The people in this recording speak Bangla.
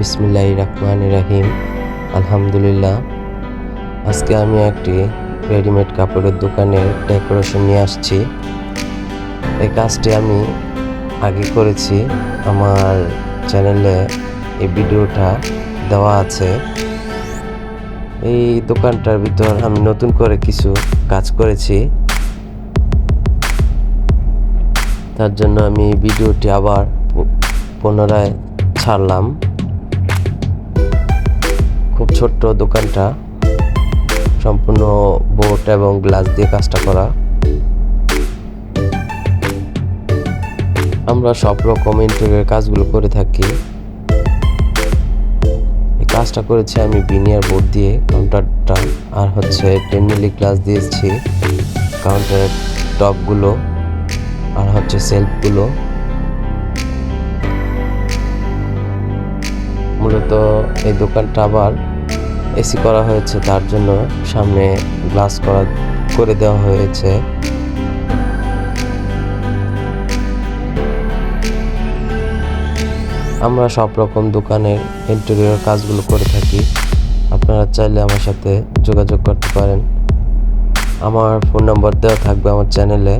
বিসমিল্লাহ রহমান রাহিম। আলহামদুলিল্লাহ। আজকে আমি একটি রেডিমেড কাপড়ের দোকানের ডেকোরেশন নিয়ে আসছি। এই কাজটি আমি আগে করেছি। আমার চ্যানেলে এই ভিডিওটা দেওয়া আছে। এই দোকানটার ভিতর আমি নতুন করে কিছু কাজ করেছি। তার জন্য আমি ভিডিওটি আবার পুনরায় ছাড়লাম। ছোট্ট দোকানটা, সম্পূর্ণ বোট এবং গ্লাস দিয়ে কাজটা করা। আমরা সব রকম ইন্টেরিয়র কাজগুলো করে থাকি। এই কাজটা করেছি আমি বিনিয়ার বোর্ড দিয়ে কাউন্টারটা আর হচ্ছে টেন মিলি গ্লাস দিয়েছি কাউন্টারের টপগুলো, আর হচ্ছে সেলফগুলো মূলত এই দোকানটা আবার এসি করা হয়েছে, তার জন্য সামনে গ্লাস করা, করে দেওয়া হয়েছে। আমরা সব রকম দোকানের ইন্টেরিয়র কাজগুলো করে থাকি। আপনারা চাইলে আমার সাথে যোগাযোগ করতে পারেন। আমার ফোন নাম্বার দেওয়া থাকবে আমার চ্যানেলে